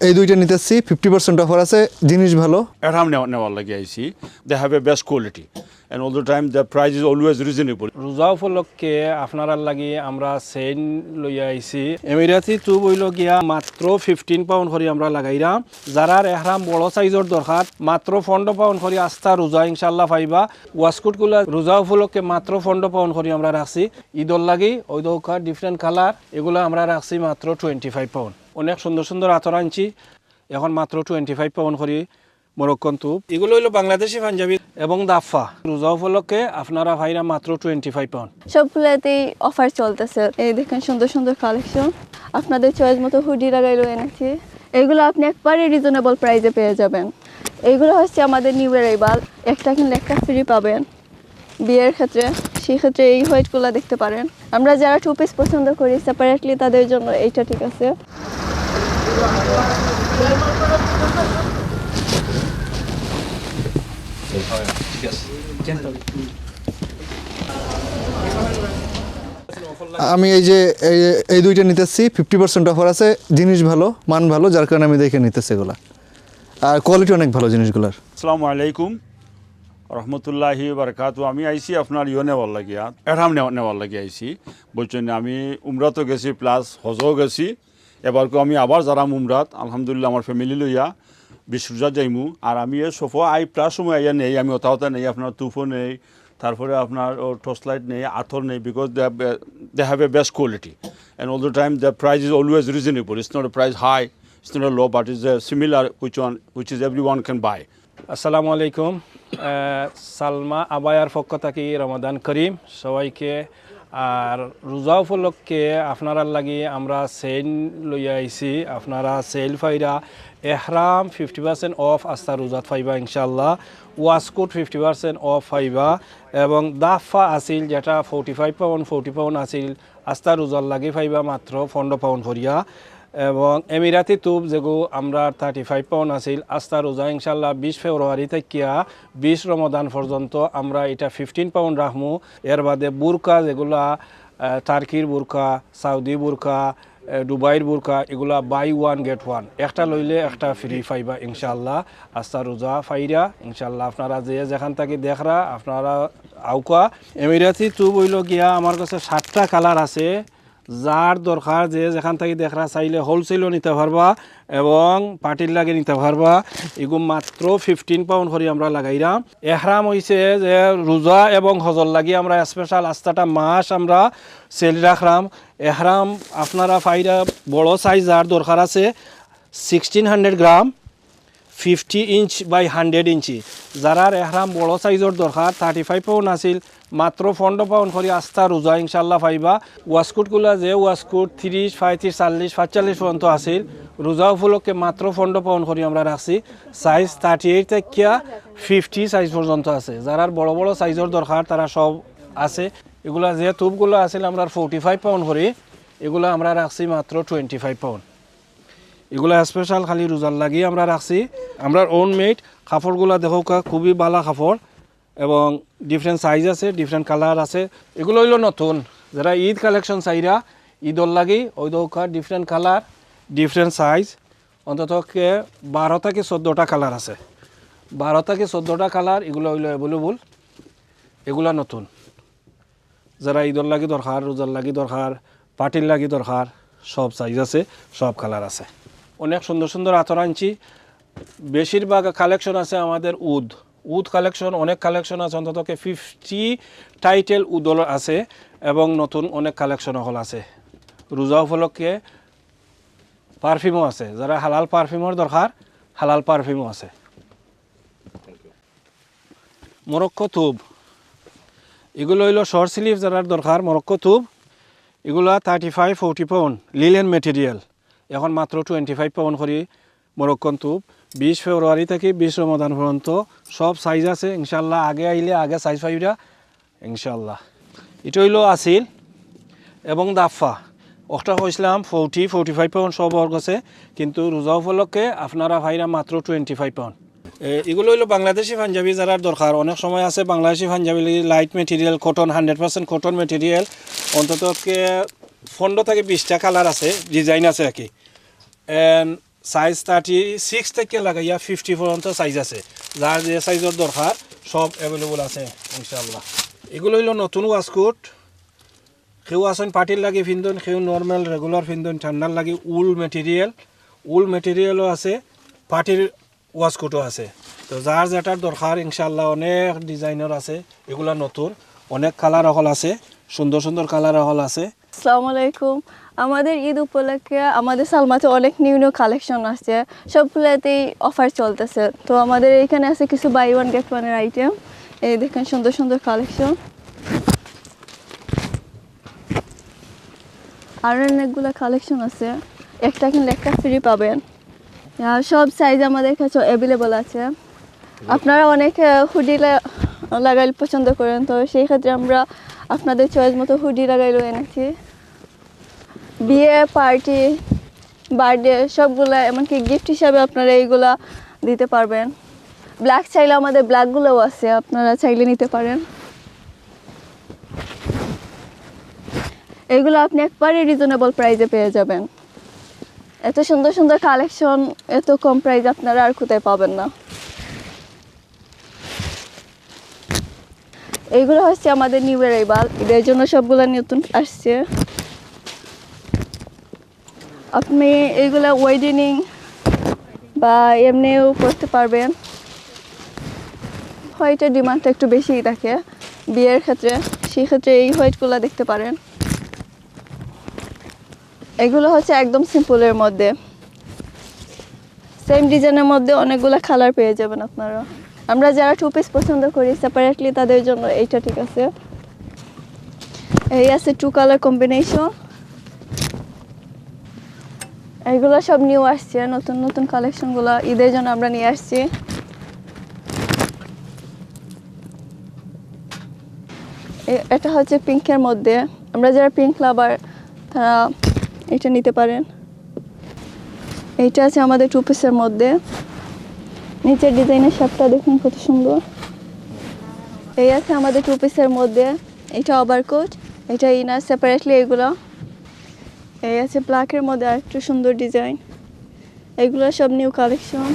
এই দুইটা নিতেছি ফিফটি পার্সেন্ট অফার আছে জিনিস ভালো। Never, never like I see. They have a best quality. And all the time the price is always রোজা উপলক্ষে আপনারা লাগি আমরা সেন লইয়া আইছি। এমিরাতি টু বইল গিয়া মাত্র ফিফটিন পাউন্ড করে আমরা লাগাইরাম যারার এহরাম বড় সাইজর দরকার মাত্র পনেরো পাউন্ড করে আস্থা রোজা ইনশাল্লাহ পাইবা। ওয়াস্কুটগুলা রোজা উপলক্ষে মাত্র পনেরো পাউন্ড করে আমরা রাখছি। ঈদর লাগি ওই দৌকা ডিফারেন্ট কালার এগুলো আমরা রাখছি মাত্র টোয়েন্টি ফাইভ পাউন্ড অনেক সুন্দর সুন্দর আতর আনছি। এখন মাত্র টোয়েন্টি ফাইভ পাউন্ড করি মরক্কন তুপ এগুলো হইল বাংলাদেশি পাঞ্জাবি এবং দাফা। রোজা উপলক্ষে আপনারা ভাইরা মাত্র টোয়েন্টি ফাইভ পাউন্ড সবগুলোতেই অফার চলতেছে। এই দেখেন সুন্দর সুন্দর কালেকশন আপনাদের চয়েস মতো হুডি লাগাইলো এনেছি। এগুলো আপনি একবারে রিজনেবল প্রাইসে পেয়ে যাবেন। এইগুলো হচ্ছে আমাদের নিউ এরাইবাল একটা কিনলে একটা ফ্রি পাবেন। বিয়ের ক্ষেত্রে সেই ক্ষেত্রে এই হোয়াইটগুলো দেখতে পারেন। আমরা যারা টু পিস পছন্দ করি সেপারেটলি তাদের জন্য এইটা ঠিক আছে। আমি এই যে, এই- দুইটা নিতেছি ফিফটি পার্সেন্ট অফার আছে, জিনিস ভালো, মান ভালো, যার কারণে আমি দেখে নিতেছি এগুলা। আর কোয়ালিটি অনেক ভালো জিনিসগুলোর। আসসালামু আলাইকুম। রহমতুল্লাহি বারকাতু। আমি আইছি আপনার ইয়ে নেওয়ার লাগিয়া এরাম নেওয়া নেওয়ার লাগিয়া আইছি। বলছেন আমি উমরাতও গেছি প্লাস হজও গেছি। এবারকে আমি আবার যারাম মুমরাত আলহামদুলিল্লাহ আমার ফ্যামিলি লইয়া বিশ্বজাত যাইমু। আর আমি এ সোফা আই প্লাস সময় আইয়া নেই, আমি ওটা ওটা নেই আপনার তুফো নেই, তারপরে আপনার টর্চ লাইট নেই আথর নেই because they have a best quality and all the time the price is always reasonable it's not a price high it's not a low but is a similar which one which is every one can buy আসসালামু আলাইকুম। সালমা আবায়ার পক্ষ থেকে রমাদান করিম। সবাইকে আর রোজা উপলক্ষে আপনারা লাগি আমরা সেল লইয়া আইছি। আপনারা সেল ফাইরা এহরাম ফিফটি পার্সেন্ট অফ আস্তা রোজাত ফাইবা ইনশাল্লাহ ওয়াস্কুট ফিফটি পার্সেন্ট অফ ফাইবা এবং দাফা আসিল যেটা forty five pound forty pound আসিল আস্তা রোজার লাগে ফাইবা মাত্র পনেরো পাউন্ড ভরিয়া। এবং এমিরাতি তুপ যেগু আমরা থার্টি ফাইভ পাউন্ড আছিল আস্থা রোজা, ইনশাল্লাহ বিশ ফেব্রুয়ারি থেকে বিশ রমদান পর্যন্ত আমরা এটা ফিফটিন পাউন্ড রাখমু। এর বাদে বুরকা, যেগুলা টার্কির বুরকা, সাউদি বুরকা দুবাইয়ের বুরকা, এগুলা বাই ওয়ান গেট ওয়ান একটা লইলে একটা ফ্রি পাইবা, ইনশাল্লাহ। আস্থা রোজা ফাইরা, ইনশাল্লাহ আপনারা যে যেখান থেকে দেখরা, আপনারা আউকা এমিরাতি তুপ হইল গিয়া, আমার কাছে সাতটা কালার আছে। যার দরকার যে যেখান থেকে দেখরা চাইলে হোলসেলও নিতে পারবা এবং পার্টির লাগে নিতে পারবা এগুলো মাত্র ফিফটিন পাউন্ড করে আমরা লাগাইরাম এহরাম হইছে যে রোজা এবং হজর লাগি আমরা স্পেশাল আস্তাটা মাস আমরা সেল রাখলাম এহরাম আপনারা ফাইরা বড় সাইজ যার দরকার আছে sixteen hundred gram fifty inch by hundred ইঞ্চি যারার এহরাম বড় সাইজর দরকার থার্টি ফাইভ পাউন্ড আছিল। মাত্র পনেরো পাউন্ড করে আস্থা রোজা ইনশাল্লাহ পাইবা ওয়াস্কুটগুলা যে ওয়াস্কুট তিরিশ পঁয়ত্রিশ চাল্লিশ পাঁচচল্লিশ পর্যন্ত আছিল। রোজা উপলক্ষে মাত্র পনেরো পাউন্ড করে আমরা রাখছি সাইজ থার্টি এইট থেকে ফিফটি সাইজ পর্যন্ত আছে। যারার বড় বড় সাইজর দরকার তারা সব আছে। এগুলা যে তুপগুলো আছিল আমরা ফোর্টি ফাইভ পাউন্ড করে এগুলো আমরা রাখছি মাত্র টোয়েন্টি ফাইভ পাউন্ড এগুলা স্পেশাল খালি রোজার লাগি আমরা রাখছি আমরা ওন মেড কাপড়গুলা দেখো খুবই ভালো কাপড় এবং ডিফারেন্ট সাইজ আছে ডিফারেন্ট কালার আছে। এগুলো হইল নতুন। যারা ঈদ কালেকশন চাইরা ঈদর লাগি ওই দৌকা ডিফারেন্ট কালার ডিফারেন্ট সাইজ অন্তত বারো থেকে চোদ্দোটা কালার আছে। বারো থেকে চোদ্দোটা কালার এগুলো হইল অ্যাভেলেবল এগুলা নতুন। যারা ঈদর লাগি দরকার রোজার লাগি দরকার পার্টির লাগি দরকার সব সাইজ আছে, সব কালার আছে। অনেক সুন্দর সুন্দর আতর আনছি। বেশিরভাগ কালেকশন আছে আমাদের উদ। উদ কালেকশন অনেক কালেকশন আছে, অন্তত ফিফটি টাইটেল উদল আছে এবং নতুন অনেক কালেকশন হল আছে। রোজা উপলক্ষে পারফিউমও আছে। যারা হালাল পারফিউমের দরকার হালাল পারফিউমও আছে। মরক্কো তুব এগুলো হইল শর্ট স্লিভ যারা দরকার মরক্কো তুব এগুলো thirty five forty pound linen material এখন মাত্র টোয়েন্টি ফাইভ পাউন্ড করে মরক্কন তুব বিশ ফেব্রুয়ারি থেকে বিশ রমদান পর্যন্ত সব সাইজ আছে। ইনশাল্লাহ আগে আইলে আগে সাইজ পাইরা ইনশাল্লাহ। এটা হইল আসিল এবং দাফা। ওটা হয়েছিলাম ফোর্টি ফোর্টি ফাইভ পাউন্ড সব বর্গ আছে। কিন্তু রোজা উপলক্ষে আপনারা ভাইরা মাত্র টোয়েন্টি ফাইভ পাউন্ড এগুলো হইল বাংলাদেশি পাঞ্জাবি যারা দরকার অনেক সময় আছে Bangladeshi Punjabi light material cotton hundred percent cotton material অন্তত পনেরো থেকে বিশটা কালার আছে ডিজাইন আছে আর কি সাইজ থার্টি সিক্স থেকে লাগাইয়া ফিফটি পর্যন্ত সাইজ আছে। যার যে সাইজের দরকার, সব অ্যাভেলেবল আছে ইনশাল্লাহ এগুলো হইল নতুন ওয়াস্কোট সেও আছেন পার্টির লাগে ফিন্দন সেও নর্মাল রেগুলার ফিন্দন ঠান্ডার লাগে উল মেটেরিয়াল উল মেটেরিয়ালও আছে পার্টির ওয়াস্কোটও আছে। তো যার যেটার দরকার ইনশাল্লাহ অনেক ডিজাইনের আছে, এগুলো নতুন, অনেক কালার অকল আছে। সুন্দর সুন্দর কালার হল আছে। আসসালামু আলাইকুম। আমাদের ঈদ উপলক্ষে আমাদের সালমাতে অনেক নিউ নিউ কালেকশন আসছে। সবগুলোতেই অফার চলতেছে। তো আমাদের এখানে আছে কিছু বাই ওয়ান গেট ওয়ানের আইটেম এই দেখেন সুন্দর সুন্দর কালেকশন আর অনেকগুলো কালেকশন আছে। একটা কিনলে একটা ফ্রি পাবেন। সব সাইজ আমাদের কাছে অ্যাভেলেবল আছে। আপনারা অনেকে হুডি লাগাইল পছন্দ করেন, তো সেই ক্ষেত্রে আমরা আপনাদের চয়েস মতো হুডি লাগাইলেও এনেছি। বিয়ে পার্টি বার্থডে সবগুলা, এমনকি গিফট হিসাবে আপনারা এইগুলা দিতে পারবেন। ব্ল্যাক চাইলে আমাদের ব্ল্যাকগুলোও আছে, আপনারা চাইলে নিতে পারেন। এগুলো আপনি একবারে রিজনেবল প্রাইসে পেয়ে যাবেন। এত সুন্দর সুন্দর কালেকশন এত কম প্রাইস আপনারা আর কোথায় পাবেন না। এইগুলো হচ্ছে আমাদের নিউ এরাইবাল এদের জন্য সবগুলো নতুন আসছে। আপনি এইগুলো ওয়েডিং বা এমনিও করতে পারবেন। হোয়াইটের ডিমান্ডটা একটু বেশিই থাকে। বিয়ের ক্ষেত্রে সেই ক্ষেত্রে এই হোয়াইটগুলো দেখতে পারেন। এগুলো হচ্ছে একদম সিম্পলের মধ্যে। সেম ডিজাইনের মধ্যে অনেকগুলো কালার পেয়ে যাবেন আপনারা। আমরা যারা টু পিস পছন্দ করি সেপারেটলি তাদের জন্য এইটা ঠিক আছে। এই আছে টু কালার কম্বিনেশন এইগুলো সব নিউ আসছে, নতুন নতুন কালেকশনগুলো ঈদের জন্য আমরা নিয়ে আসছি। এটা হচ্ছে পিঙ্কের মধ্যে। আমরা যারা পিঙ্ক লাভার তারা এটা নিতে পারেন। এইটা আছে আমাদের টু পিসের মধ্যে। নিচের ডিজাইনের শার্টটা দেখুন কত সুন্দর। এই আছে আমাদের টু পিসের মধ্যে, এটা ওভারকোট এটা ইনার সেপারেটলি এগুলো। এই আছে ব্ল্যাকের মধ্যে আর একটু সুন্দর ডিজাইন এগুলো সব নিউ কালেকশন